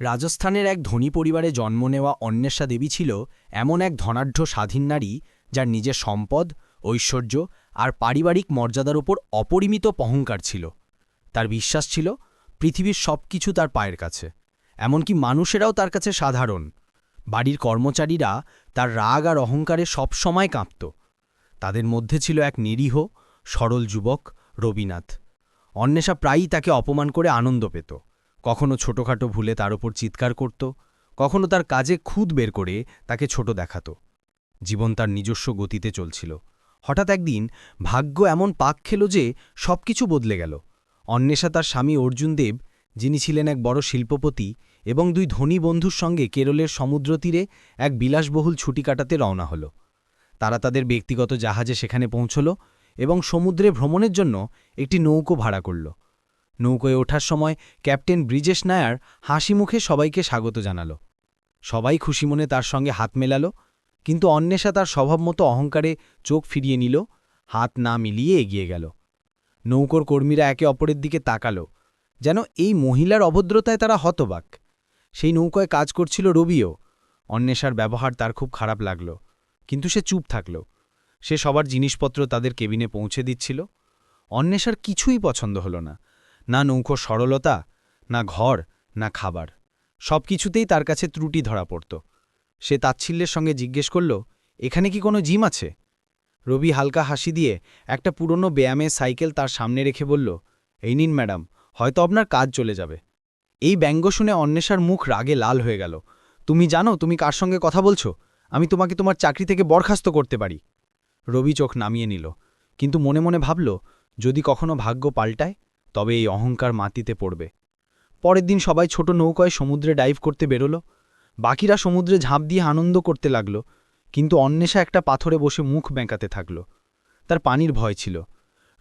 রাজস্থানের এক ধনী পরিবারে জন্ম নেওয়া অন্বেষা দেবী ছিল এমন এক ধনাঢ্য স্বাধীন নারী যার নিজের সম্পদ, ঐশ্বর্য আর পারিবারিক মর্যাদার ওপর অপরিমিত অহংকার ছিল। তার বিশ্বাস ছিল পৃথিবীর সব কিছু তার পায়ের কাছে, এমনকি মানুষেরাও তার কাছে সাধারণ। বাড়ির কর্মচারীরা তার রাগ আর অহংকারে সবসময় কাঁপত। তাদের মধ্যে ছিল এক নিরীহ, সরল যুবক রবিনাথ। অন্বেষা প্রায়ই তাকে অপমান করে আনন্দ পেত। কখনো ছোটখাটো ভুলে তার ওপর চিৎকার করত, কখনো তার কাজে খুদ বের করে তাকে ছোট দেখাত। জীবন তার নিজস্ব গতিতে চলছিল। হঠাৎ একদিন ভাগ্য এমন পাক খেল যে সবকিছু বদলে গেল। অন্বেষা তার স্বামী অর্জুন দেব, যিনি ছিলেন এক বড় শিল্পপতি এবং দুই ধনী বন্ধুর সঙ্গে কেরলের সমুদ্র তীরে এক বিলাসবহুল ছুটি কাটাতে রওনা হল। তারা তাদের ব্যক্তিগত জাহাজে সেখানে পৌঁছল এবং সমুদ্রে ভ্রমণের জন্য একটি নৌকো ভাড়া করল। নৌকোয় ওঠার সময় ক্যাপ্টেন ব্রিজেশ নায়ার হাসি মুখে সবাইকে স্বাগত জানাল। সবাই খুশি মনে তার সঙ্গে হাত মেলাল, কিন্তু অন্বেষা তার স্বভাবমতো অহংকারে চোখ ফিরিয়ে নিল, হাত না মিলিয়ে এগিয়ে গেল। নৌকোর কর্মীরা একে অপরের দিকে তাকাল, যেন এই মহিলার অভদ্রতায় তারা হতবাক। সেই নৌকায় কাজ করছিল রবিও। অন্বেষার ব্যবহার তার খুব খারাপ লাগল, কিন্তু সে চুপ থাকল। সে সবার জিনিসপত্র তাদের কেবিনে পৌঁছে দিচ্ছিল। অন্বেষার কিছুই পছন্দ হল না। না নৌকো সরলতা, না ঘর, না খাবার। সব কিছুতেই তার কাছে ত্রুটি ধরা পড়ত। সে তাচ্ছিল্যের সঙ্গে জিজ্ঞেস করল, এখানে কি কোনো জিম আছে? রবি হালকা হাসি দিয়ে একটা পুরনো ব্যায়ামের সাইকেল তার সামনে রেখে বলল, এই নিন ম্যাডাম, হয়তো আপনার কাজ চলে যাবে। এই ব্যঙ্গ শুনে অন্বেষার মুখ রাগে লাল হয়ে গেল। তুমি জানো, তুমি কার সঙ্গে কথা বলছো? আমি তোমাকে তোমার চাকরি থেকে বরখাস্ত করতে পারি। রবি চোখ নামিয়ে নিল, কিন্তু মনে মনে ভাবল, যদি কখনো ভাগ্য পাল্টায়? তবে এই অহংকার মাটিতে পড়বে। পরের দিন সবাই ছোট নৌকায় সমুদ্রে ডাইভ করতে বেরোল। বাকিরা সমুদ্রে ঝাঁপ দিয়ে আনন্দ করতে লাগল, কিন্তু অন্বেষা একটা পাথরে বসে মুখ বেঁকাতে থাকল। তার পানির ভয় ছিল।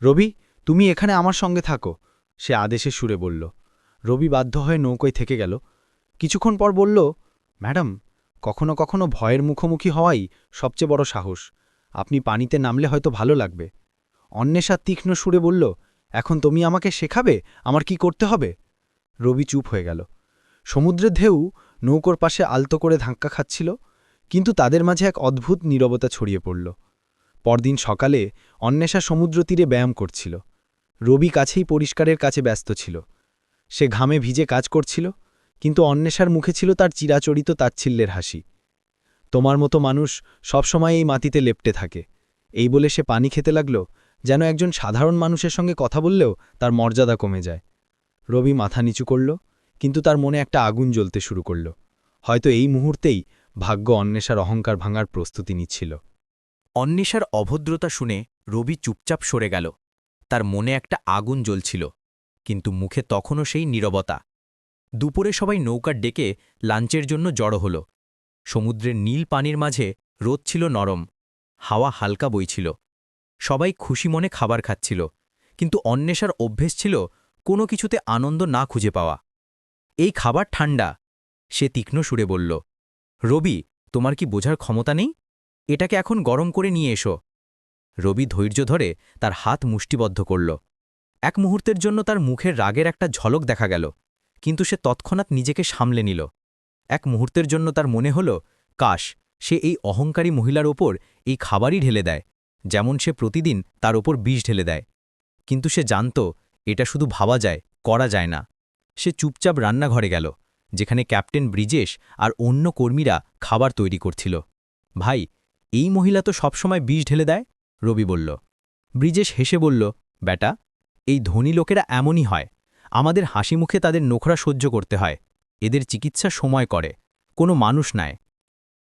রবি, তুমি এখানে আমার সঙ্গে থাকো, সে আদেশে সুরে বলল। রবি বাধ্য হয়ে নৌকোয় থেকে গেল। কিছুক্ষণ পর বলল, ম্যাডাম, কখনো কখনো ভয়ের মুখোমুখি হওয়াই সবচেয়ে বড় সাহস। আপনি পানিতে নামলে হয়তো ভালো লাগবে। অন্বেষা তীক্ষ্ণ সুরে বলল এখন তুমি আমাকে শেখাবে? আমার কি করতে হবে? রবি চুপ হয়ে গেল। সমুদ্রের ঢেউ নৌকোর পাশে আলতো করে ধাক্কা খাচ্ছিল, কিন্তু তাদের মাঝে এক অদ্ভুত নীরবতা ছড়িয়ে পড়ল। পরদিন সকালে অন্বেষা সমুদ্র তীরে ব্যায়াম করছিল। রবি কাছেই পরিষ্কারের কাছে ব্যস্ত ছিল। সে ঘামে ভিজে কাজ করছিল, কিন্তু অন্বেষার মুখে ছিল তার চিরাচরিত তাচ্ছিল্যের হাসি। তোমার মতো মানুষ সবসময় এই মাটিতে লেপটে থাকে। এই বলে সে পানি খেতে লাগল যেন একজন সাধারণ মানুষের সঙ্গে কথা বললেও তার মর্যাদা কমে যায়। রবি মাথা নিচু করল, কিন্তু তার মনে একটা আগুন জ্বলতে শুরু করল। হয়তো এই মুহূর্তেই ভাগ্য অন্বেষার অহংকার ভাঙার প্রস্তুতি নিচ্ছিল। অন্বেষার অভদ্রতা শুনে রবি চুপচাপ সরে গেল। তার মনে একটা আগুন জ্বলছিল, কিন্তু মুখে তখনও সেই নীরবতা। দুপুরে সবাই নৌকার ডেকে লাঞ্চের জন্য জড়ো হল। সমুদ্রের নীল পানির মাঝে রোদ ছিল নরম, হাওয়া হালকা বইছিল। সবাই খুশি মনে খাবার খাচ্ছিল, কিন্তু অন্বেষার অভ্যেস ছিল কোনো কিছুতে আনন্দ না খুঁজে পাওয়া। এই খাবার ঠান্ডা সে তীক্ষ্ণ সুরে বলল, রবি, তোমার কি বোঝার ক্ষমতা নেই? এটাকে এখন গরম করে নিয়ে এসো। রবি ধৈর্য ধরে তার হাত মুষ্টিবদ্ধ করল। এক মুহূর্তের জন্য তার মুখের রাগের একটা ঝলক দেখা গেল, কিন্তু সে তৎক্ষণাৎ নিজেকে সামলে নিল। এক মুহূর্তের জন্য তার মনে হল, কাশ, সে এই অহংকারী মহিলার ওপর এই খাবারই ঢেলে দেয়। যেমন সে প্রতিদিন তার ওপর বিষ ঢেলে দেয়। কিন্তু সে জানত, এটা শুধু ভাবা যায়, করা যায় না। সে চুপচাপ রান্নাঘরে গেল, যেখানে ক্যাপ্টেন ব্রিজেশ আর অন্য কর্মীরা খাবার তৈরি করছিল। ভাই, এই মহিলা তো সবসময় বিষ ঢেলে দেয়? রবি বলল। ব্রিজেশ হেসে বলল বেটা এই ধনী লোকেরা এমনই হয়। আমাদের হাসি মুখে তাদের নোখরা সহ্য করতে হয়। এদের চিকিৎসা সময় করে, কোনো মানুষ নাই।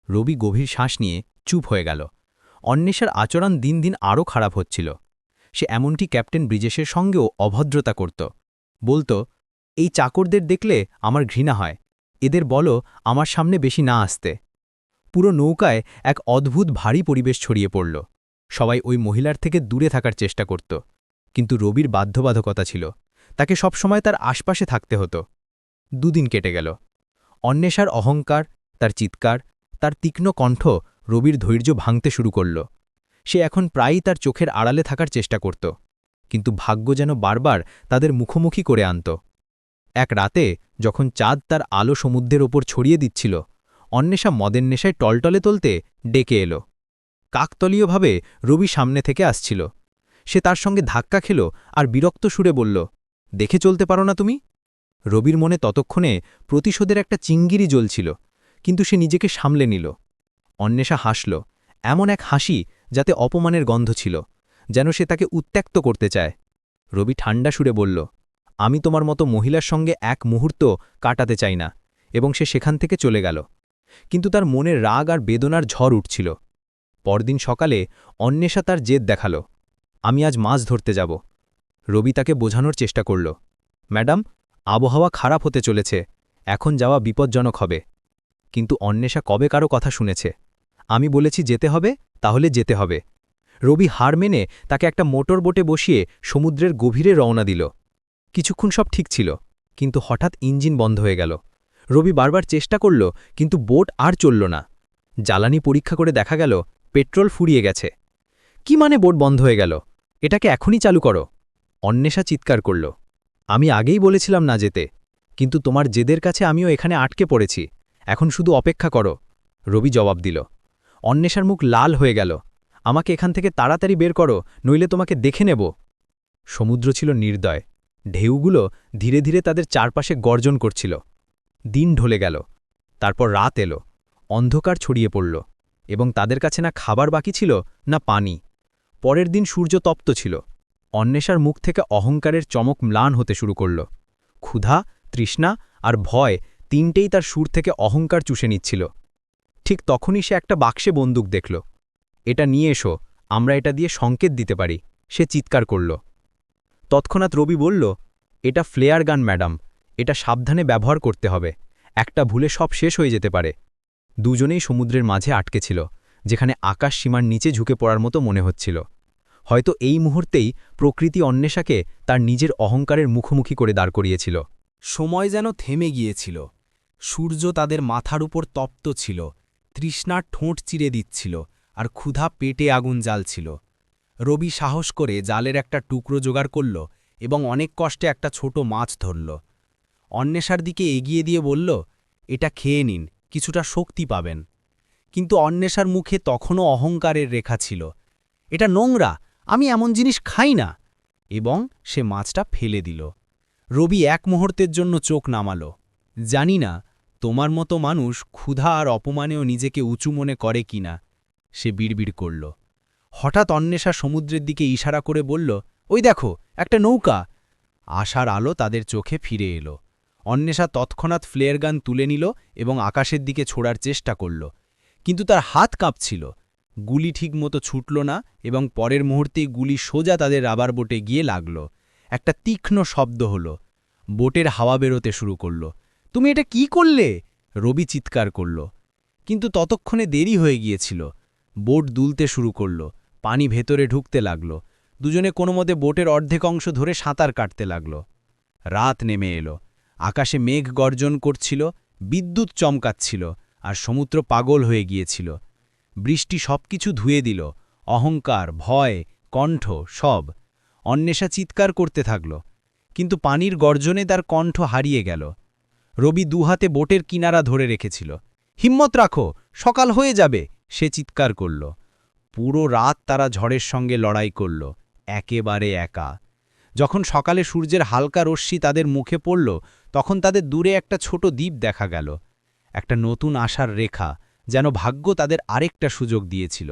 রবি গভীর শ্বাস নিয়ে চুপ হয়ে গেল। অন্বেষার আচরণ দিন দিন আরও খারাপ হচ্ছিল। সে এমনটি ক্যাপ্টেন ব্রিজেশের সঙ্গেও অভদ্রতা করত। বলতো, এই চাকরদের দেখলে আমার ঘৃণা হয়। এদের বলো, আমার সামনে বেশি না আসতে। পুরো নৌকায় এক অদ্ভুত ভারী পরিবেশ ছড়িয়ে পড়ল। সবাই ওই মহিলার থেকে দূরে থাকার চেষ্টা করত। কিন্তু রবির বাধ্যবাধকতা ছিল। তাকে সবসময় তার আশপাশে থাকতে হতো। দুদিন কেটে গেল। অন্বেষার অহংকার, তার চিৎকার, তার তীক্ষ্ণ কণ্ঠ রবির ধৈর্য ভাঙতে শুরু করল। সে এখন প্রায়ই তার চোখের আড়ালে থাকার চেষ্টা করত, কিন্তু ভাগ্য যেন বারবার তাদের মুখোমুখি করে আনত। এক রাতে, যখন চাঁদ তার আলো সমুদ্রের ওপর ছড়িয়ে দিচ্ছিল, অন্বেষা মদের নেশায় টলটলে তলতে ডেকে এলো। কাকতলীয়ভাবে রবি সামনে থেকে আসছিল। সে তার সঙ্গে ধাক্কা খেল আর বিরক্ত সুরে বলল, দেখে চলতে পারো না তুমি? রবির মনে ততক্ষণে প্রতিশোধের একটা চিঙ্গিরি জ্বলছিল, কিন্তু সে নিজেকে সামলে নিল। অন্বেষা হাসল, এমন এক হাসি যাতে অপমানের গন্ধ ছিল, যেন সে তাকে উত্ত্যক্ত করতে চায়। রবি ঠান্ডা সুরে বলল, আমি তোমার মতো মহিলার সঙ্গে এক মুহূর্ত কাটাতে চাই না, এবং সে সেখান থেকে চলে গেল। কিন্তু তার মনের রাগ আর বেদনার ঝড় উঠছিল। পরদিন সকালে অন্বেষা তার জেদ দেখাল, আমি আজ মাছ ধরতে যাব। রবি তাকে বোঝানোর চেষ্টা করল, ম্যাডাম, আবহাওয়া খারাপ হতে চলেছে, এখন যাওয়া বিপজ্জনক হবে। কিন্তু অন্বেষা কবে কারও কথা শুনেছে? আমি বলেছি যেতে হবে, তাহলে যেতে হবে। রবি হার মেনে তাকে একটা মোটর বোটে বসিয়ে সমুদ্রের গভীরে রওনা দিল। কিছুক্ষণ সব ঠিক ছিল, কিন্তু হঠাৎ ইঞ্জিন বন্ধ হয়ে গেল। রবি বারবার চেষ্টা করল, কিন্তু বোট আর চলল না। জ্বালানি পরীক্ষা করে দেখা গেল, পেট্রোল ফুরিয়ে গেছে। কি মানে বোট বন্ধ হয়ে গেল? এটাকে এখনই চালু করো। অন্বেষা চিৎকার করল। আমি আগেই বলেছিলাম না যেতে, কিন্তু তোমার জেদের কাছে আমিও এখানে আটকে পড়েছি। এখন শুধু অপেক্ষা করো, রবি জবাব দিল। অন্বেষার মুখ লাল হয়ে গেল। আমাকে এখান থেকে তাড়াতাড়ি বের করো, নইলে তোমাকে দেখে নেব। সমুদ্র ছিল নির্দয়। ঢেউগুলো ধীরে ধীরে তাদের চারপাশে গর্জন করছিল। দিন ঢলে গেল। তারপর রাত এলো। অন্ধকার ছড়িয়ে পড়ল। এবং তাদের কাছে না খাবার বাকি ছিল, না পানি। পরের দিন সূর্য তপ্ত ছিল। অন্বেষার মুখ থেকে অহংকারের চমক ম্লান হতে শুরু করল। ক্ষুধা, তৃষ্ণা আর ভয় তিনটেই তার সুর থেকে অহংকার চুষে নিচ্ছিল। ঠিক তখনই সে একটা বাক্সে বন্দুক দেখল। এটা নিয়ে এসো, আমরা এটা দিয়ে সংকেত দিতে পারি, সে চিৎকার করল। তৎক্ষণাৎ রবি বলল, এটা ফ্লেয়ার গান, ম্যাডাম, এটা সাবধানে ব্যবহার করতে হবে, একটা ভুলে সব শেষ হয়ে যেতে পারে। দুজনেই সমুদ্রের মাঝে আটকে ছিল, যেখানে আকাশ সীমার নিচে ঝুঁকে পড়ার মতো মনে হচ্ছিল। হয়তো এই মুহূর্তেই প্রকৃতি অন্বেষাকে তার নিজের অহংকারের মুখোমুখি করে দাঁড় করিয়েছিল। সময় যেন থেমে গিয়েছিল, সূর্য তাদের মাথার উপর তপ্ত ছিল তৃষ্ণার ঠোঁট চিরে দিচ্ছিল আর ক্ষুধা পেটে আগুন জ্বালছিল। রবি সাহস করে জালের একটা টুকরো জোগাড় করল এবং অনেক কষ্টে একটা ছোট মাছ ধরল। অন্বেষার দিকে এগিয়ে দিয়ে বলল, এটা খেয়ে নিন, কিছুটা শক্তি পাবেন। কিন্তু অন্বেষার মুখে তখনও অহংকারের রেখা ছিল। এটা নোংরা, আমি এমন জিনিস খাই না। এবং সে মাছটা ফেলে দিল। রবি এক মুহূর্তের জন্য চোখ নামালো। জানি না তোমার মতো মানুষ ক্ষুধা আর অপমানেও নিজেকে উঁচু মনে করে কিনা সে বিড়বিড় করল। হঠাৎ অন্বেষা সমুদ্রের দিকে ইশারা করে বলল, ওই দেখো, একটা নৌকা। আশার আলো তাদের চোখে ফিরে এলো। অন্বেষা তৎক্ষণাৎ ফ্লেয়ার গান তুলে নিল এবং আকাশের দিকে ছোড়ার চেষ্টা করল। কিন্তু তার হাত কাঁপছিল। গুলি ঠিকমতো ছুটল না এবং পরের মুহূর্তেই গুলি সোজা তাদের রাবার বোটে গিয়ে লাগল। একটা তীক্ষ্ণ শব্দ হল। বোটের হাওয়া বেরোতে শুরু করল। তুমি এটা কি করলে? রবি চিৎকার করল। কিন্তু ততক্ষণে দেরি হয়ে গিয়েছিল। বোট দুলতে শুরু করল। পানি ভেতরে ঢুকতে লাগল। দুজনে কোনো মতে বোটের অর্ধেক অংশ ধরে সাঁতার কাটতে লাগল। রাত নেমে এলো। আকাশে মেঘ গর্জন করছিল, বিদ্যুৎ চমকাচ্ছিল, আর সমুদ্র পাগল হয়ে গিয়েছিল। বৃষ্টি সবকিছু ধুয়ে দিল। অহংকার, ভয়, কণ্ঠ, সব। অন্বেষা চিৎকার করতে থাকল। কিন্তু পানির গর্জনে তার কণ্ঠ হারিয়ে গেল। রবি দুহাতে বোটের কিনারা ধরে রেখেছিল। হিম্মত রাখো, সকাল হয়ে যাবে, সে চিৎকার করল। পুরো রাত তারা ঝড়ের সঙ্গে লড়াই করল, একেবারে একা। যখন সকালে সূর্যের হালকা রশ্মি তাদের মুখে পড়ল, তখন তাদের দূরে একটা ছোট দ্বীপ দেখা গেল। একটা নতুন আশার রেখা, যেন ভাগ্য তাদের আরেকটা সুযোগ দিয়েছিল।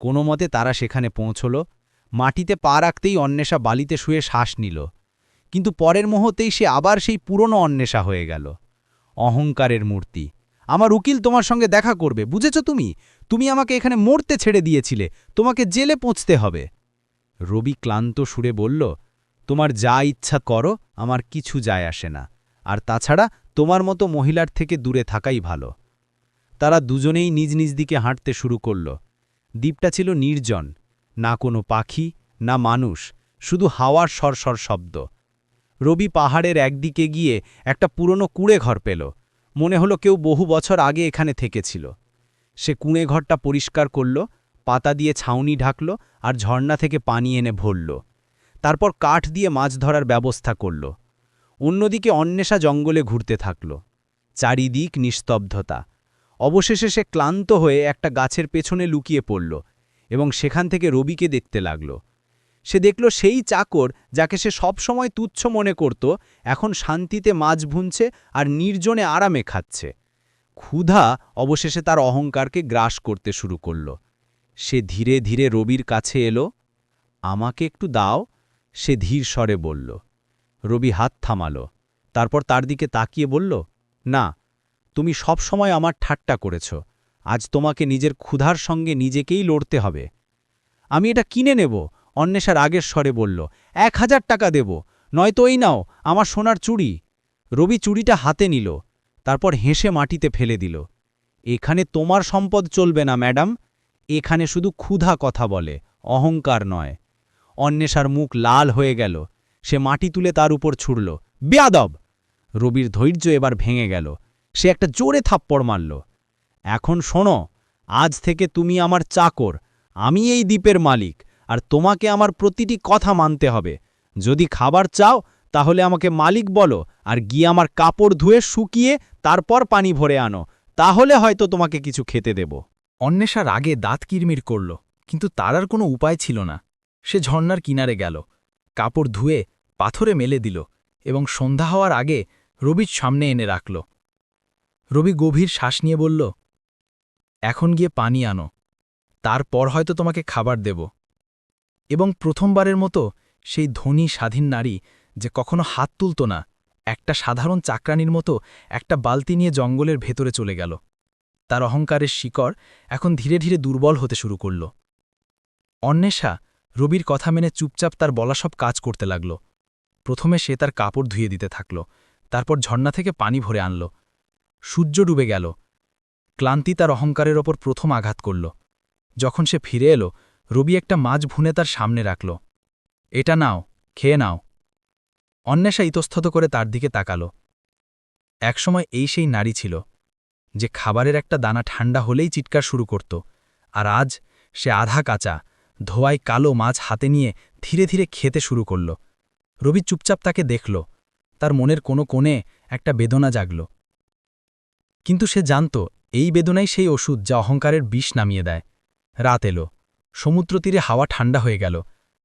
কোনো মতে তারা সেখানে পৌঁছল, মাটিতে পা রাখতেই অন্বেষা বালিতে শুয়ে শ্বাস নিল। কিন্তু পরের মুহূর্তেই সে আবার সেই পুরনো অন্বেষা হয়ে গেল। অহংকারের মূর্তি। আমার উকিল তোমার সঙ্গে দেখা করবে, বুঝেছ তুমি? তুমি আমাকে এখানে মরতে ছেড়ে দিয়েছিলে, তোমাকে জেলে পৌঁছতে হবে। রবি ক্লান্ত সুরে বলল, তোমার যা ইচ্ছা করো, আমার কিছু যায় আসে না। আর তাছাড়া তোমার মতো মহিলার থেকে দূরে থাকাই ভালো। তারা দুজনেই নিজ নিজ দিকে হাঁটতে শুরু করল। দ্বীপটা ছিল নির্জন। না কোনো পাখি, না মানুষ, শুধু হাওয়ার সরসর শব্দ। রবি পাহাড়ের একদিকে গিয়ে একটা পুরনো কুঁড়ে ঘর পেল। মনে হলো কেউ বহু বছর আগে এখানে থেকেছিল। সে কুঁড়ে ঘরটা পরিষ্কার করল, পাতা দিয়ে ছাউনি ঢাকল আর ঝর্ণা থেকে পানি এনে ভরল। তারপর কাঠ দিয়ে মাছ ধরার ব্যবস্থা করল। অন্যদিকে অন্বেষা জঙ্গলে ঘুরতে থাকল। চারিদিক নিস্তব্ধতা। অবশেষে সে ক্লান্ত হয়ে একটা গাছের পেছনে লুকিয়ে পড়ল এবং সেখান থেকে রবিকে দেখতে লাগল। সে দেখল সেই চাকর যাকে সে সবসময় তুচ্ছ মনে করত, এখন শান্তিতে মাছ ভুনছে আর নির্জনে আরামে খাচ্ছে। ক্ষুধা অবশেষে তার অহংকারকে গ্রাস করতে শুরু করল। সে ধীরে ধীরে রবির কাছে এলো, আমাকে একটু দাও। সে ধীর স্বরে বলল। রবি হাত থামালো, তারপর তার দিকে তাকিয়ে বলল, না, তুমি সব সময় আমার ঠাট্টা করেছ। আজ তোমাকে নিজের ক্ষুধার সঙ্গে নিজেকেই লড়তে হবে। আমি এটা কিনে নেব? অন্বেষার আগের স্বরে বলল, এক হাজার টাকা দেব, নয়তো এই নাও, আমার সোনার চুড়ি। রবি চুড়িটা হাতে নিল, তারপর হেসে মাটিতে ফেলে দিল, এখানে তোমার সম্পদ চলবে না, ম্যাডাম, এখানে শুধু ক্ষুধা কথা বলে, অহংকার নয়। অন্বেষার মুখ লাল হয়ে গেল, সে মাটি তুলে তার উপর ছুড়ল, বেয়াদব! রবির ধৈর্য এবার ভেঙে গেল, সে একটা জোরে থাপ্পড় মারল, এখন শোনো, আজ থেকে তুমি আমার চাকর, আমি এই দ্বীপের মালিক আর তোমাকে আমার প্রতিটি কথা মানতে হবে। যদি খাবার চাও, তাহলে আমাকে মালিক বলো, আর গিয়ে আমার কাপড় ধুয়ে শুকিয়ে তারপর পানি ভরে আনো। তাহলে হয়তো তোমাকে কিছু খেতে দেব। অন্বেষা রাগে দাঁত কিরমির করল, কিন্তু তার আর কোনো উপায় ছিল না। সে ঝর্ণার কিনারে গেল, কাপড় ধুয়ে পাথরে মেলে দিল এবং সন্ধ্যা হওয়ার আগে রবির সামনে এনে রাখল। রবি গভীর শ্বাস নিয়ে বলল, এখন গিয়ে পানি আনো, তারপর হয়তো তোমাকে খাবার দেব। এবং প্রথমবারের মতো সেই ধনী স্বাধীন নারী যে কখনো হাত তুলত না, একটা সাধারণ চাকরানির মতো একটা বালতি নিয়ে জঙ্গলের ভেতরে চলে গেল। তার অহংকারের শিকড় এখন ধীরে ধীরে দুর্বল হতে শুরু করল। অন্বেষা রবির কথা মেনে চুপচাপ তার বলা সব কাজ করতে লাগল। প্রথমে সে তার কাপড় ধুয়ে দিতে থাকল, তারপর ঝর্ণা থেকে পানি ভরে আনল। সূর্য ডুবে গেল। ক্লান্তি তার অহংকারের ওপর প্রথম আঘাত করল। যখন সে ফিরে এলো রবি একটা মাছ ভুনে তার সামনে রাখল। এটা নাও, খেয়ে নাও। অন্বেষা ইতস্তত করে তার দিকে তাকাল। একসময় এই সেই নারী ছিল, যে খাবারের একটা দানা ঠান্ডা হলেই চিৎকার শুরু করত, আর আজ সে আধা কাঁচা, ধোয়ায় কালো মাছ হাতে নিয়ে ধীরে ধীরে খেতে শুরু করল। রবি চুপচাপ তাকে দেখল, তার মনের কোনো কোণে একটা বেদনা জাগল। কিন্তু সে জানত, এই বেদনাই সেই ওষুধ যা অহংকারের বিষ নামিয়ে দেয়। রাত এলো। সমুদ্র তীরে হাওয়া ঠান্ডা হয়ে গেল।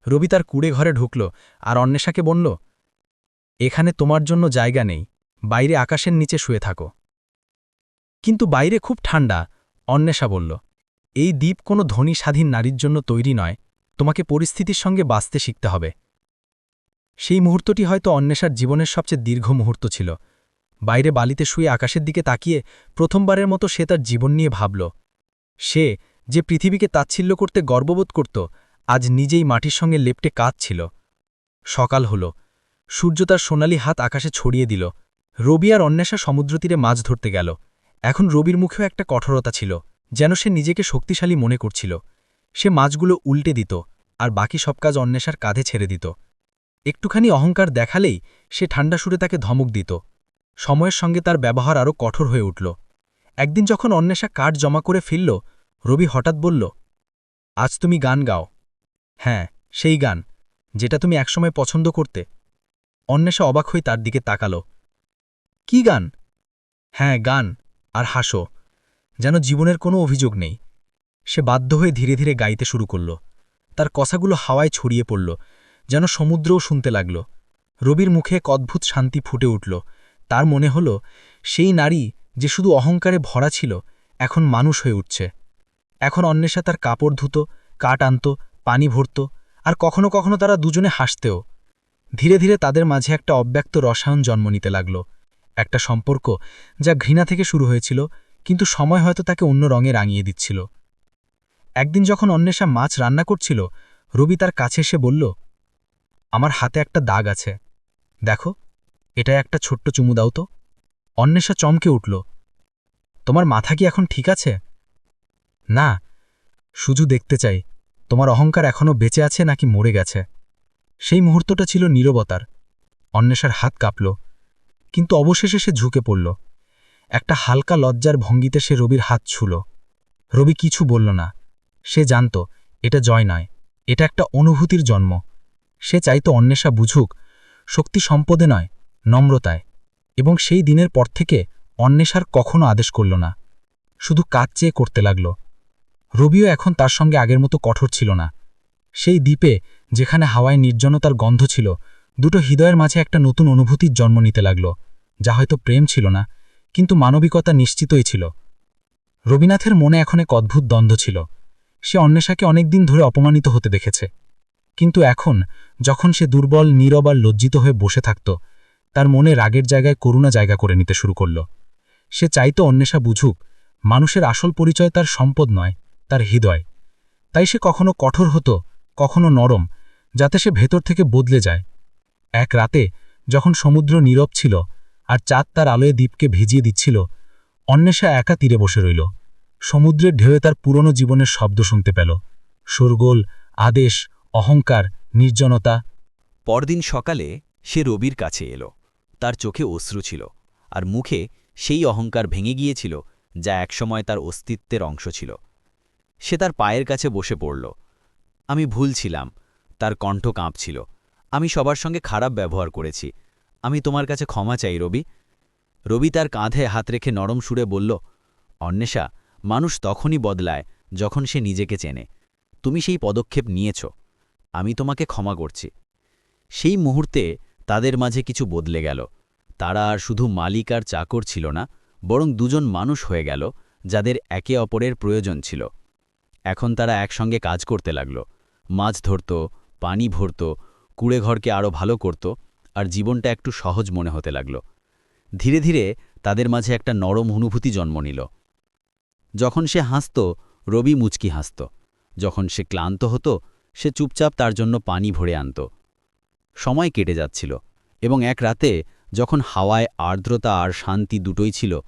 রবি তার কুড়ে ঘরে ঢুকল আর অন্বেষাকে বলল, এখানে তোমার জন্য জায়গা নেই, বাইরে আকাশের নিচে শুয়ে থাকো। কিন্তু বাইরে খুব ঠান্ডা অন্বেষা বলল, এই দ্বীপ কোনো ধনী স্বাধীন নারীর জন্য তৈরি নয়, তোমাকে পরিস্থিতির সঙ্গে বাঁচতে শিখতে হবে। সেই মুহূর্তটি হয়তো অন্বেষার জীবনের সবচেয়ে দীর্ঘ মুহূর্ত ছিল। বাইরে বালিতে শুয়ে আকাশের দিকে তাকিয়ে প্রথমবারের মতো সে তার জীবন নিয়ে ভাবল, সে যে পৃথিবীকে তাচ্ছিল্য করতে গর্ববোধ করত, আজ নিজেই মাটির সঙ্গে লেপটে কাঁদছিল। সকাল হল। সূর্য তার সোনালি হাত আকাশে ছড়িয়ে দিল। রবি আর অন্বেষা সমুদ্রতীরে মাছ ধরতে গেল। এখন রবির মুখেও একটা কঠোরতা ছিল, যেন সে নিজেকে শক্তিশালী মনে করছিল। সে মাছগুলো উল্টে দিত, আর বাকি সব কাজ অন্বেষার কাঁধে ছেড়ে দিত। একটুখানি অহংকার দেখালেই সে ঠান্ডা সুরে তাকে ধমক দিত। সময়ের সঙ্গে তার ব্যবহার আরও কঠোর হয়ে উঠল। একদিন যখন অন্বেষা কাঠ জমা করে ফিরল রবি হঠাৎ বলল, আজ তুমি গান গাও। হ্যাঁ সেই গান, যেটা তুমি একসময় পছন্দ করতে। অন্বেষা অবাক হয়ে তার দিকে তাকাল। কি গান? হ্যাঁ গান, আর হাসো, যেন জীবনের কোনো অভিযোগ নেই। সে বাধ্য হয়ে ধীরে ধীরে গাইতে শুরু করল। তার কথাগুলো হাওয়ায় ছড়িয়ে পড়ল, যেন সমুদ্রও শুনতে লাগল। রবির মুখে এক অদ্ভুত শান্তি ফুটে উঠল। তার মনে হল, সেই নারী যে শুধু অহংকারে ভরা ছিল, এখন মানুষ হয়ে উঠছে। এখন অন্বেষা তার কাপড় ধুত কাট আনত, পানি ভরত আর কখনো কখনো তারা দুজনে হাসতেও। ধীরে ধীরে তাদের মাঝে একটা অব্যক্ত রসায়ন জন্ম নিতে লাগল। একটা সম্পর্ক যা ঘৃণা থেকে শুরু হয়েছিল, কিন্তু সময় হয়তো তাকে অন্য রঙে রাঙিয়ে দিচ্ছিল। একদিন যখন অন্বেষা মাছ রান্না করছিল, রবি তার কাছে এসে বলল, আমার হাতে একটা দাগ আছে। দেখো এটা একটা ছোট্ট চুমু দাও তো। অন্বেষা চমকে উঠল, তোমার মাথা কি এখন ঠিক আছে? না শুধু দেখতে চাই, তোমার অহংকার এখনও বেঁচে আছে নাকি মরে গেছে? সেই মুহূর্তটা ছিল নীরবতার, অন্বেষার হাত কাঁপল, কিন্তু অবশেষে সে ঝুঁকে পড়ল। একটা হালকা লজ্জার ভঙ্গিতে সে রবির হাত ছুল। রবি কিছু বলল না, সে জানত, এটা জয় নয়, এটা একটা অনুভূতির জন্ম। সে চাইতো অন্বেষা বুঝুক, শক্তি সম্পদে নয়, নম্রতায়, এবং সেই দিনের পর থেকে অন্বেষার কখনো আদেশ করল না। শুধু কাজ চেয়ে করতে লাগল। রবিও এখন তার সঙ্গে আগের মতো কঠোর ছিল না। সেই দ্বীপে, যেখানে হাওয়ায় নির্জনতার গন্ধ ছিল, দুটো হৃদয়ের মাঝে একটা নতুন অনুভূতির জন্ম নিতে লাগল, যা হয়তো প্রেম ছিল না, কিন্তু মানবিকতা নিশ্চিতই ছিল। রবীনাথের মনে এখন এক অদ্ভুত দ্বন্দ্ব ছিল। সে অন্বেষাকে অনেকদিন ধরে অপমানিত হতে দেখেছে। কিন্তু এখন, যখন সে দুর্বল, নীরব আর লজ্জিত হয়ে বসে থাকত, তার মনে রাগের জায়গায় করুণা জায়গা করে নিতে শুরু করল। সে চাইতো অন্বেষা বুঝুক, মানুষের আসল পরিচয় তার সম্পদ নয়। তার হৃদয়। তাই সে কখনো কঠোর হতো, কখনো নরম, যাতে সে ভেতর থেকে বদলে যায়। এক রাতে যখন সমুদ্র নীরব ছিল আর চাঁদ তার আলোয় দ্বীপকে ভিজিয়ে দিচ্ছিল, অন্বেষা একা তীরে বসে রইল। সমুদ্রের ঢেউয়ে তার পুরনো জীবনের শব্দ শুনতে পেল। শোরগোল, আদেশ, অহংকার, নির্জনতা। পরদিন সকালে সে রবির কাছে এলো। তার চোখে অশ্রু ছিল আর মুখে সেই অহংকার ভেঙে গিয়েছিল, যা একসময় তার অস্তিত্বের অংশ ছিল। সে তার পায়ের কাছে বসে পড়ল। আমি ভুল ছিলাম, তার কণ্ঠ কাঁপছিল। আমি সবার সঙ্গে খারাপ ব্যবহার করেছি। আমি তোমার কাছে ক্ষমা চাই, রবি। রবি তার কাঁধে হাত রেখে নরম সুরে বলল, অন্বেষা, মানুষ তখনই বদলায় যখন সে নিজেকে চেনে। তুমি সেই পদক্ষেপ নিয়েছ। আমি তোমাকে ক্ষমা করছি। সেই মুহূর্তে তাদের মাঝে কিছু বদলে গেল। তারা আর শুধু মালিক আর চাকর ছিল না, বরং দুজন মানুষ হয়ে গেল, যাদের একে অপরের প্রয়োজন ছিল। এখন তারা একসঙ্গে কাজ করতে লাগল। মাছ ধরত, পানি ভরত কুড়েঘরকে আরও ভালো করত, আর জীবনটা একটু সহজ মনে হতে লাগল। ধীরে ধীরে তাদের মাঝে একটা নরম অনুভূতি জন্ম নিল। যখন সে হাসত, রবি মুচকি হাসত। যখন সে ক্লান্ত হতো, সে চুপচাপ তার জন্য পানি ভরে আনত। সময় কেটে যাচ্ছিল, এবং এক রাতে যখন হাওয়ায় আর্দ্রতা আর শান্তি দুটোই ছিল,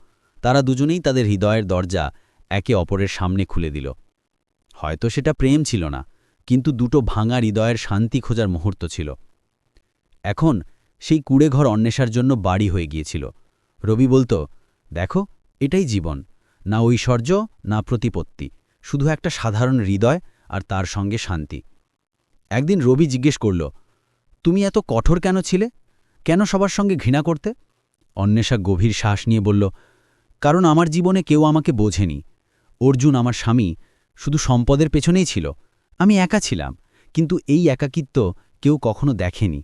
তারা দুজনেই তাদের হৃদয়ের দরজা একে অপরের সামনে খুলে দিল। হয়তো সেটা প্রেম ছিল না, কিন্তু দুটো ভাঙা হৃদয়ের শান্তি খোঁজার মুহূর্ত ছিল। এখন সেই কুড়েঘর অন্বেষার জন্য বাড়ি হয়ে গিয়েছিল। রবি বলতো, দেখো, এটাই জীবন। না ঐশ্বর্য, না প্রতিপত্তি। শুধু একটা সাধারণ হৃদয় আর তার সঙ্গে শান্তি। একদিন রবি জিজ্ঞেস করল, তুমি এত কঠোর কেন ছিলে? কেন সবার সঙ্গে ঘৃণা করতে? অন্বেষা গভীর শ্বাস নিয়ে বলল, কারণ আমার জীবনে কেউ আমাকে বোঝেনি। অর্জুন আমার স্বামী শুধু সম্পদের পেছনেই ছিল। আমি একা ছিলাম, কিন্তু এই একাকিত্ব কেউ কখনো দেখেনি।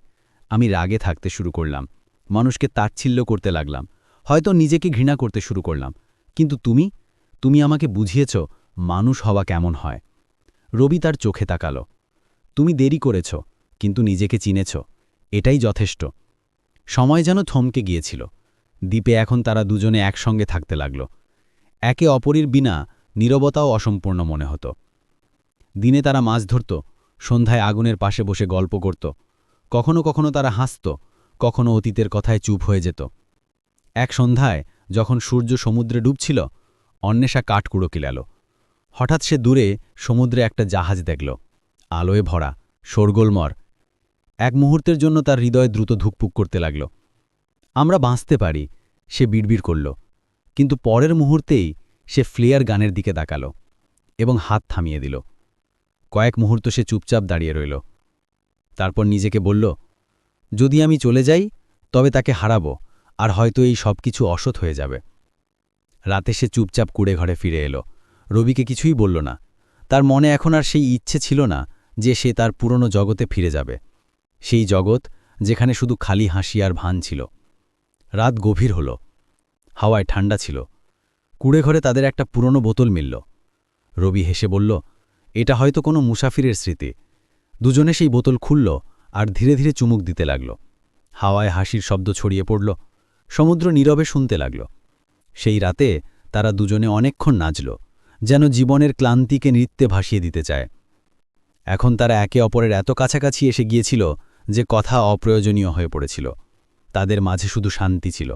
আমি রাগে থাকতে শুরু করলাম, মানুষকে তাচ্ছিল্য করতে লাগলাম, হয়তো নিজেকে ঘৃণা করতে শুরু করলাম। কিন্তু তুমি? তুমি আমাকে বুঝিয়েছ মানুষ হওয়া কেমন হয়। রবি তার চোখে তাকালো। তুমি দেরি করেছ, কিন্তু নিজেকে চিনেছ, এটাই যথেষ্ট। সময় যেন থমকে গিয়েছিল। দ্বীপে এখন তারা দুজনে একসঙ্গে থাকতে লাগল। একে অপরের বিনা নীরবতাও অসম্পূর্ণ মনে হতো। দিনে তারা মাছ ধরত, সন্ধ্যায় আগুনের পাশে বসে গল্প করত, কখনো কখনো তারা হাসত, কখনো অতীতের কথায় চুপ হয়ে যেত। এক সন্ধ্যায় যখন সূর্য সমুদ্রে ডুবছিল, অন্বেষা কাঠকুড়ো কিলাল। হঠাৎ সে দূরে সমুদ্রে একটা জাহাজ দেখল, আলোয় ভরা, শোরগোলমর। এক মুহূর্তের জন্য তার হৃদয় দ্রুত ধুকপুক করতে লাগল। আমরা বাঁচতে পারি, সে বিড়বিড় করল। কিন্তু পরের মুহূর্তেই সে ফ্লেয়ার গানের দিকে তাকাল এবং হাত থামিয়ে দিল। কয়েক মুহূর্ত সে চুপচাপ দাঁড়িয়ে রইল। তারপর নিজেকে বলল, যদি আমি চলে যাই, তবে তাকে হারাব, আর হয়তো এই সব কিছু অসৎ হয়ে যাবে। রাতে সে চুপচাপ কুড়ে ঘরে ফিরে এলো। রবিকে কিছুই বলল না। তার মনে এখন আর সেই ইচ্ছে ছিল না যে সে তার পুরনো জগতে ফিরে যাবে। সেই জগৎ যেখানে শুধু খালি হাসি আর ভান ছিল। রাত গভীর হল। হাওয়ায় ঠান্ডা ছিল। কুড়ে ঘরে তাদের একটা পুরনো বোতল মিলল। রবি হেসে বলল, এটা হয়তো কোনো মুসাফিরের স্মৃতি। দুজনে সেই বোতল খুলল আর ধীরে ধীরে চুমুক দিতে লাগল। হাওয়ায় হাসির শব্দ ছড়িয়ে পড়ল, সমুদ্র নীরবে শুনতে লাগল। সেই রাতে তারা দুজনে অনেকক্ষণ নাচল, যেন জীবনের ক্লান্তিকে নৃত্যে ভাসিয়ে দিতে চায়। এখন তারা একে অপরের এত কাছাকাছি এসে গিয়েছিল যে কথা অপ্রয়োজনীয় হয়ে পড়েছিল। তাদের মাঝে শুধু শান্তি ছিল।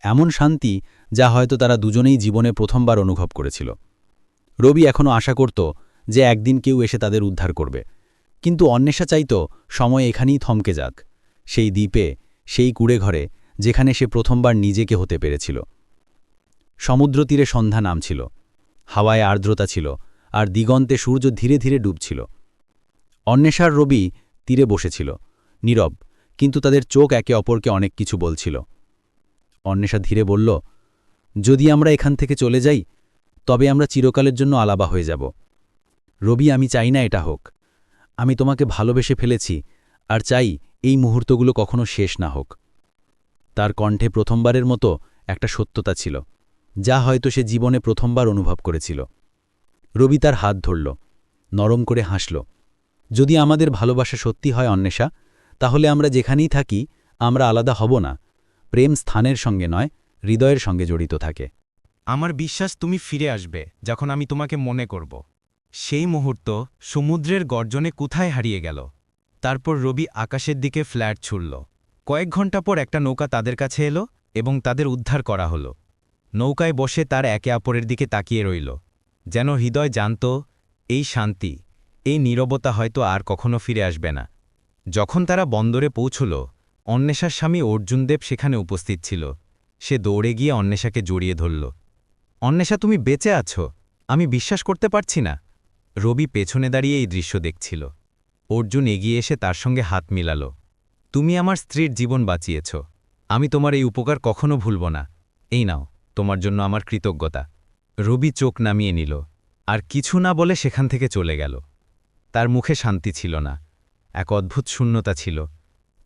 এমন শান্তি যা হয়তো তারা দুজনেই জীবনে প্রথমবার অনুভব করেছিল। রবি এখনও আশা করত যে একদিন কেউ এসে তাদের উদ্ধার করবে। কিন্তু অন্বেষা চাইত সময় এখানেই থমকে যাক। সেই দ্বীপে, সেই কুড়ে ঘরে, যেখানে সে প্রথমবার নিজেকে হতে পেরেছিল। সমুদ্র তীরে সন্ধ্যা নামছিল। হাওয়ায় আর্দ্রতা ছিল আর দিগন্তে সূর্য ধীরে ধীরে ডুবছিল। অন্বেষার রবি তীরে বসেছিল, নীরব, কিন্তু তাদের চোখ একে অপরকে অনেক কিছু বলছিল। অন্বেষা ধীরে বলল, যদি আমরা এখান থেকে চলে যাই, তবে আমরা চিরকালের জন্য আলাবা হয়ে যাব। রবি, আমি চাই না এটা হোক। আমি তোমাকে ভালোবেসে ফেলেছি, আর চাই এই মুহূর্তগুলো কখনো শেষ না হোক। তার কণ্ঠে প্রথমবারের মতো একটা সত্যতা ছিল, যা হয়তো সে জীবনে প্রথমবার অনুভব করেছিল। রবি তার হাত ধরল, নরম করে হাসল, যদি আমাদের ভালোবাসা সত্যি হয় অন্বেষা, তাহলে আমরা যেখানেই থাকি, আমরা আলাদা হব না। প্রেম স্থানের সঙ্গে নয়, হৃদয়ের সঙ্গে জড়িত থাকে। আমার বিশ্বাস তুমি ফিরে আসবে, যখন আমি তোমাকে মনে করব। সেই মুহূর্ত সমুদ্রের গর্জনে কোথায় হারিয়ে গেল? তারপর রবি আকাশের দিকে ফ্ল্যাট ছুড়ল। কয়েক ঘণ্টা পর একটা নৌকা তাদের কাছে এলো এবং তাদের উদ্ধার করা হলো। নৌকায় বসে তার একে অপরের দিকে তাকিয়ে রইল। যেন হৃদয় জানত, এই শান্তি, এই নীরবতা হয়তো আর কখনো ফিরে আসবে না। যখন তারা বন্দরে পৌঁছল অন্বেষার স্বামী অর্জুনদেব সেখানে উপস্থিত ছিল। সে দৌড়ে গিয়ে অন্বেষাকে জড়িয়ে ধরল। অন্বেষা, তুমি বেঁচে আছো? আমি বিশ্বাস করতে পারছি না। রবি পেছনে দাঁড়িয়ে এই দৃশ্য দেখছিল। অর্জুন এগিয়ে এসে তার সঙ্গে হাত মিলাল। তুমি আমার স্ত্রীর জীবন বাঁচিয়েছ। আমি তোমার এই উপকার কখনো ভুলব না। এই নাও, তোমার জন্য আমার কৃতজ্ঞতা। রবি চোখ নামিয়ে নিল। আর কিছু না বলে সেখান থেকে চলে গেল। তার মুখে শান্তি ছিল না। এক অদ্ভুত শূন্যতা ছিল।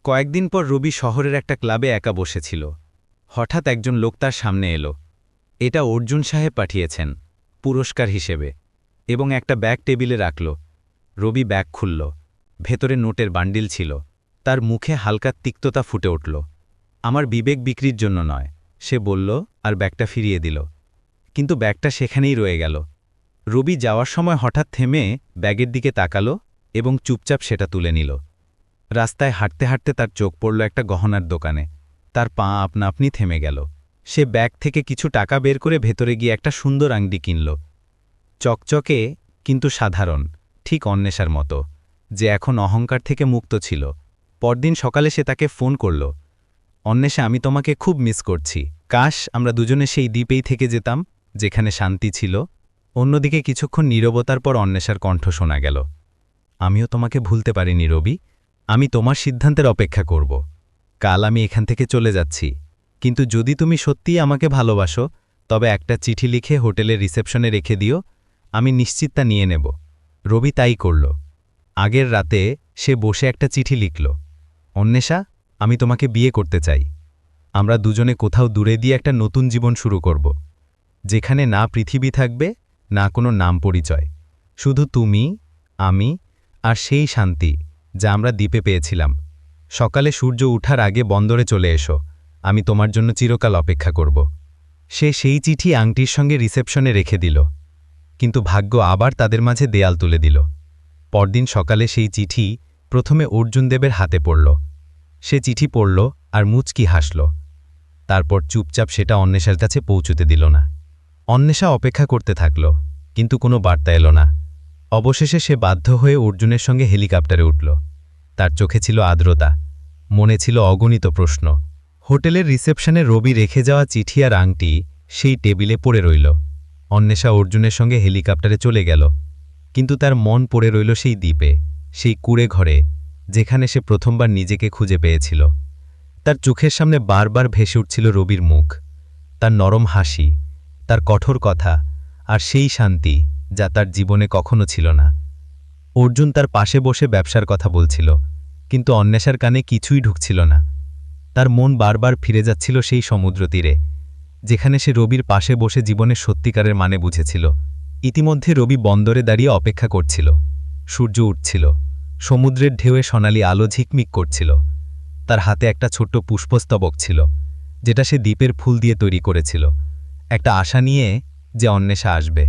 কয়েকদিন পর রবি শহরের একটা ক্লাবে একা বসেছিল। হঠাৎ একজন লোক তার সামনে এলো। এটা অর্জুন সাহেব পাঠিয়েছেন, পুরস্কার হিসেবে, এবং একটা ব্যাগ টেবিলে রাখল। রবি ব্যাগ খুলল। ভেতরে নোটের বান্ডিল ছিল। তার মুখে হালকা তিক্ততা ফুটে উঠল। আমার বিবেক বিক্রির জন্য নয় সে বলল আর ব্যাগটা ফিরিয়ে দিল। কিন্তু ব্যাগটা সেখানেই রয়ে গেল। রবি যাওয়ার সময় হঠাৎ থেমে ব্যাগের দিকে তাকালো এবং চুপচাপ সেটা তুলে নিল। রাস্তায় হাঁটতে হাঁটতে তার চোখ পড়ল একটা গহনার দোকানে। তার পা আপনা আপনি থেমে গেল। সে ব্যাগ থেকে কিছু টাকা বের করে ভেতরে গিয়ে একটা সুন্দর আংটি কিনল। চকচকে, কিন্তু সাধারণ, ঠিক অন্বেষার মতো, যে এখন অহংকার থেকে মুক্ত ছিল। পরদিন সকালে সে তাকে ফোন করল। অন্বেষা, আমি তোমাকে খুব মিস করছি। কাশ, আমরা দুজনে সেই দ্বীপেই থেকে যেতাম, যেখানে শান্তি ছিল। অন্যদিকে কিছুক্ষণ নীরবতার পর অন্বেষার কণ্ঠ শোনা গেল। আমিও তোমাকে ভুলতে পারিনি, রবি। আমি তোমার সিদ্ধান্তের অপেক্ষা করব। কাল আমি এখান থেকে চলে যাচ্ছি। কিন্তু যদি তুমি সত্যিই আমাকে ভালোবাসো, তবে একটা চিঠি লিখে হোটেলের রিসেপশনে রেখে দিও, আমি নিশ্চিত তা নিয়ে নেব। রবি তাই করল। আগের রাতে সে বসে একটা চিঠি লিখল। অন্বেষা, আমি তোমাকে বিয়ে করতে চাই। আমরা দুজনে কোথাও দূরে দিয়ে একটা নতুন জীবন শুরু করব। যেখানে না পৃথিবী থাকবে, না কোনো নাম পরিচয়। শুধু তুমি, আমি আর সেই শান্তি। যা আমরা দ্বীপে পেয়েছিলাম। সকালে সূর্য উঠার আগে বন্দরে চলে এসো। আমি তোমার জন্য চিরকাল অপেক্ষা করব। সে সেই চিঠি আংটির সঙ্গে রিসেপশনে রেখে দিল। কিন্তু ভাগ্য আবার তাদের মাঝে দেয়াল তুলে দিল। পরদিন সকালে সেই চিঠি প্রথমে অর্জুন দেবের হাতে পড়ল। সে চিঠি পড়ল আর মুচকি হাসল। তারপর চুপচাপ সেটা অন্বেষার কাছে পৌঁছতে দিল না। অন্বেষা অপেক্ষা করতে থাকল, কিন্তু কোনো বার্তা এলো না। অবশেষে সে বাধ্য হয়ে অর্জুনের সঙ্গে হেলিকপ্টারে উঠল। তার চোখে ছিল আর্দ্রতা, মনে ছিল অগণিত প্রশ্ন। হোটেলের রিসেপশনে রবি রেখে যাওয়া চিঠি আর আংটি সেই টেবিলে পড়ে রইল। অন্বেষা অর্জুনের সঙ্গে হেলিকপ্টারে চলে গেল, কিন্তু তার মন পড়ে রইল সেই দ্বীপে, সেই কুড়ে ঘরে, যেখানে সে প্রথমবার নিজেকে খুঁজে পেয়েছিল। তার চোখের সামনে বারবার ভেসে উঠছিল রবির মুখ। তার নরম হাসি, তার কঠোর কথা আর সেই শান্তি যা তার জীবনে কখনো ছিল না। অর্জুন তার পাশে বসে ব্যবসার কথা বলছিল, কিন্তু অন্বেষার কানে কিছুই ঢুকছিল না। তার মন বারবার ফিরে যাচ্ছিল সেই সমুদ্র তীরে, যেখানে সে রবির পাশে বসে জীবনের সত্যিকারের মানে বুঝেছিল। ইতিমধ্যে রবি বন্দরে দাঁড়িয়ে অপেক্ষা করছিল। সূর্য উঠছিল, সমুদ্রের ঢেউয়ে সোনালি আলো ঝিকমিক করছিল। তার হাতে একটা ছোট্ট পুষ্পস্তবক ছিল, যেটা সে দ্বীপের ফুল দিয়ে তৈরি করেছিল। একটা আশা নিয়ে যে অন্বেষা আসবে।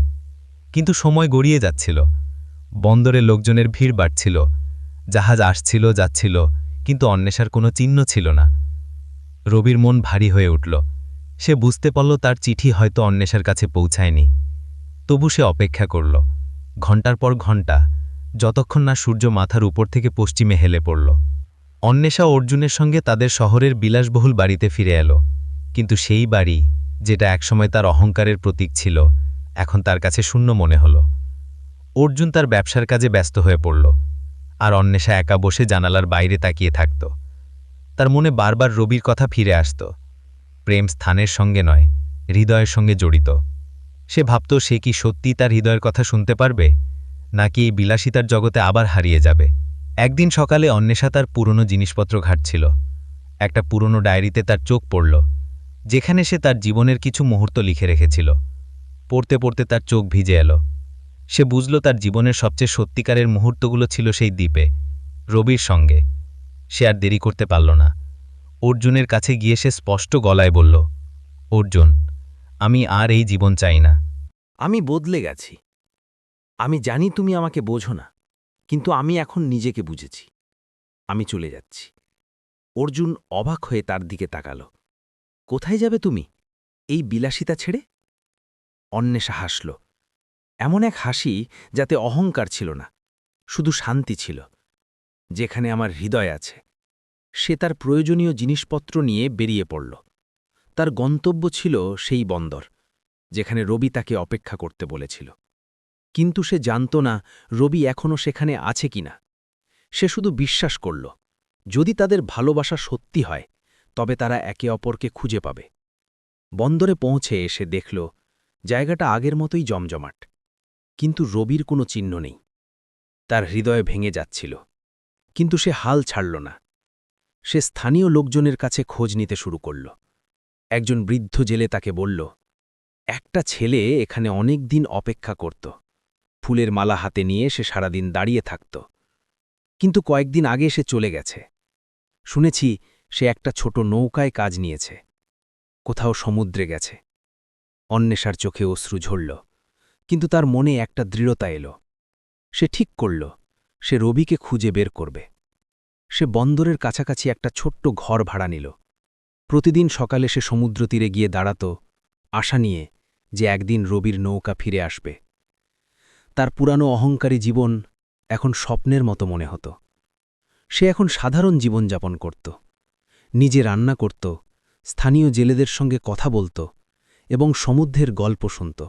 কিন্তু সময় গড়িয়ে যাচ্ছিল। বন্দরে লোকজনের ভিড় বাড়ছিল। জাহাজ আসছিল, যাচ্ছিল, কিন্তু অন্বেষার কোনো চিহ্ন ছিল না। রবির মন ভারী হয়ে উঠল। সে বুঝতে পারল তার চিঠি হয়তো অন্বেষার কাছে পৌঁছায়নি। তবু সে অপেক্ষা করল। ঘণ্টার পর ঘণ্টা, যতক্ষণ না সূর্য মাথার উপর থেকে পশ্চিমে হেলে পড়ল। অন্বেষা অর্জুনের সঙ্গে তাদের শহরের বিলাসবহুল বাড়িতে ফিরে এলো। কিন্তু সেই বাড়ি, যেটা একসময় তার অহংকারের প্রতীক ছিল এখন তার কাছে শূন্য মনে হল। অর্জুন তার ব্যবসার কাজে ব্যস্ত হয়ে পড়ল আর অন্বেষা একা বসে জানালার বাইরে তাকিয়ে থাকত। তার মনে বারবার রবির কথা ফিরে আসত। প্রেম স্থানের সঙ্গে নয়, হৃদয়ের সঙ্গে জড়িত। সে ভাবত সে কি সত্যি তার হৃদয়ের কথা শুনতে পারবে, নাকি এই বিলাসিতার জগতে আবার হারিয়ে যাবে। একদিন সকালে অন্বেষা তার পুরনো জিনিসপত্র ঘাটছিল। একটা পুরনো ডায়েরিতে তার চোখ পড়ল, যেখানে সে তার জীবনের কিছু মুহূর্ত লিখে রেখেছিল। পড়তে পড়তে তার চোখ ভিজে এলো। সে বুঝল তার জীবনের সবচেয়ে সত্যিকারের মুহূর্তগুলো ছিল সেই দ্বীপে, রবির সঙ্গে। সে আর দেরি করতে পারল না। অর্জুনের কাছে গিয়ে সে স্পষ্ট গলায় বলল, অর্জুন, আমি আর এই জীবন চাই না। আমি বদলে গেছি। আমি জানি তুমি আমাকে বোঝো না, কিন্তু আমি এখন নিজেকে বুঝেছি। আমি চলে যাচ্ছি। অর্জুন অবাক হয়ে তার দিকে তাকাল। কোথায় যাবে তুমি? এই বিলাসিতা ছেড়ে? অন্বেষা হাসল। এমন এক হাসি যাতে অহংকার ছিল না, শুধু শান্তি ছিল, যেখানে আমার হৃদয় আছে। সে তার প্রয়োজনীয় জিনিসপত্র নিয়ে বেরিয়ে পড়ল। তার গন্তব্য ছিল সেই বন্দর, যেখানে রবি তাকে অপেক্ষা করতে বলেছিল। কিন্তু সে জানত না রবি এখনও সেখানে আছে কিনা। সে শুধু বিশ্বাস করল, যদি তাদের ভালোবাসা সত্যি হয়, তবে তারা একে অপরকে খুঁজে পাবে। বন্দরে পৌঁছে এসে দেখল জায়গাটা আগের মতোই জমজমাট, কিন্তু রবির কোনো চিহ্ন নেই। তার হৃদয় ভেঙে যাচ্ছিল, কিন্তু সে হাল ছাড়ল না। সে স্থানীয় লোকজনের কাছে খোঁজ নিতে শুরু করল। একজন বৃদ্ধ জেলে তাকে বলল, একটা ছেলে এখানে অনেক দিন অপেক্ষা করত। ফুলের মালা হাতে নিয়ে সে সারাদিন দাঁড়িয়ে থাকত। কিন্তু কয়েকদিন আগে সে চলে গেছে। শুনেছি সে একটা ছোট নৌকায় কাজ নিয়েছে। কোথাও সমুদ্রে গেছে। অন্বেষার চোখে অশ্রু ঝরল, কিন্তু তার মনে একটা দৃঢ়তা এলো। সে ঠিক করল, সে রবিকে খুঁজে বের করবে। সে বন্দরের কাছাকাছি একটা ছোট্ট ঘর ভাড়া নিল। প্রতিদিন সকালে সে সমুদ্র তীরে গিয়ে দাঁড়াত, আশা নিয়ে যে একদিন রবির নৌকা ফিরে আসবে। তার পুরানো অহংকারী জীবন এখন স্বপ্নের মতো মনে হতো। সে এখন সাধারণ জীবনযাপন করত, নিজে রান্না করত, স্থানীয় জেলেদের সঙ্গে কথা বলত এবং সমুদ্রের গল্প শুনত।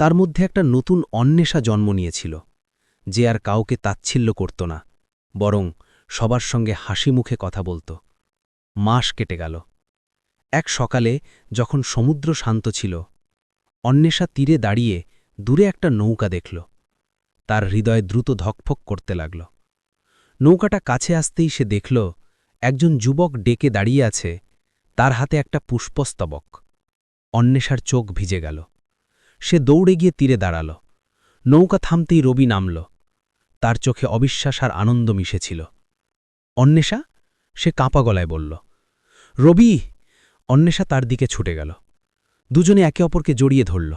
তার মধ্যে একটা নতুন অন্বেষা জন্ম নিয়েছিল, যে আর কাউকে তাচ্ছিল্য করত না, বরং সবার সঙ্গে হাসি মুখে কথা বলত। মাস কেটে গেল। এক সকালে যখন সমুদ্র শান্ত ছিল, অন্বেষা তীরে দাঁড়িয়ে দূরে একটা নৌকা দেখল। তার হৃদয় দ্রুত ধকফক করতে লাগল। নৌকাটা কাছে আসতেই সে দেখল, একজন যুবক ডেকে দাঁড়িয়ে আছে, তার হাতে একটা পুষ্পস্তবক। অন্বেষার চোখ ভিজে গেল। সে দৌড়ে গিয়ে তীরে দাঁড়াল। নৌকা থামতেই রবি নামল। তার চোখে অবিশ্বাস আর আনন্দ মিশেছিল। অন্বেষা? সে কাঁপা গলায় বলল, রবি! অন্বেষা তার দিকে ছুটে গেল। দুজনে একে অপরকে জড়িয়ে ধরল,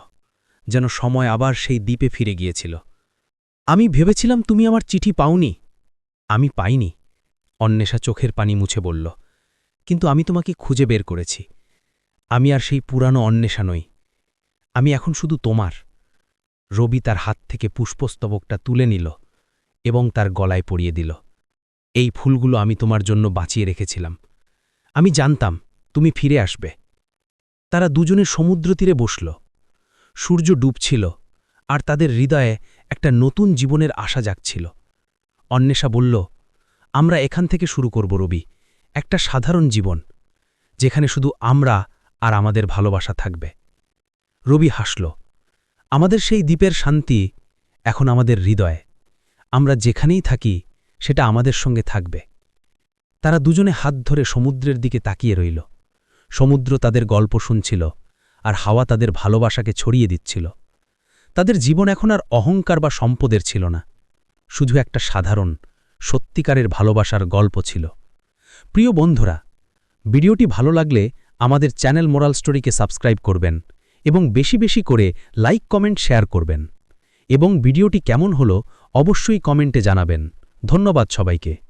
যেন সময় আবার সেই দ্বীপে ফিরে গিয়েছিল। আমি ভেবেছিলাম তুমি আমার চিঠি পাওনি। আমি পাইনি, অন্বেষা চোখের পানি মুছে বলল, কিন্তু আমি তোমাকে খুঁজে বের করেছি। আমি আর সেই পুরানো অন্বেষা নই। আমি এখন শুধু তোমার। রবি তার হাত থেকে পুষ্পস্তবকটা তুলে নিল এবং তার গলায় পরিয়ে দিল। এই ফুলগুলো আমি তোমার জন্য বাঁচিয়ে রেখেছিলাম। আমি জানতাম তুমি ফিরে আসবে। তারা দুজনে সমুদ্র তীরে বসল। সূর্য ডুবছিল আর তাদের হৃদয়ে একটা নতুন জীবনের আশা জাগছিল। অন্বেষা বলল, আমরা এখান থেকে শুরু করব রবি, একটা সাধারণ জীবন, যেখানে শুধু আমরা আর আমাদের ভালোবাসা থাকবে। রবি হাসল, আমাদের সেই দ্বীপের শান্তি এখন আমাদের হৃদয়ে। আমরা যেখানেই থাকি, সেটা আমাদের সঙ্গে থাকবে। তারা দুজনে হাত ধরে সমুদ্রের দিকে তাকিয়ে রইল। সমুদ্র তাদের গল্প শুনছিল আর হাওয়া তাদের ভালোবাসাকে ছড়িয়ে দিচ্ছিল। তাদের জীবন এখন আর অহংকার বা সম্পদের ছিল না। শুধু একটা সাধারণ, সত্যিকারের ভালোবাসার গল্প ছিল। প্রিয় বন্ধুরা, ভিডিওটি ভালো লাগলে আমাদের চ্যানেল মোরাল স্টোরিকে সাবস্ক্রাইব করবেন এবং বেশি বেশি করে লাইক, কমেন্ট, শেয়ার করবেন। এবং ভিডিওটি কেমন হলো অবশ্যই কমেন্টে জানাবেন। ধন্যবাদ সবাইকে।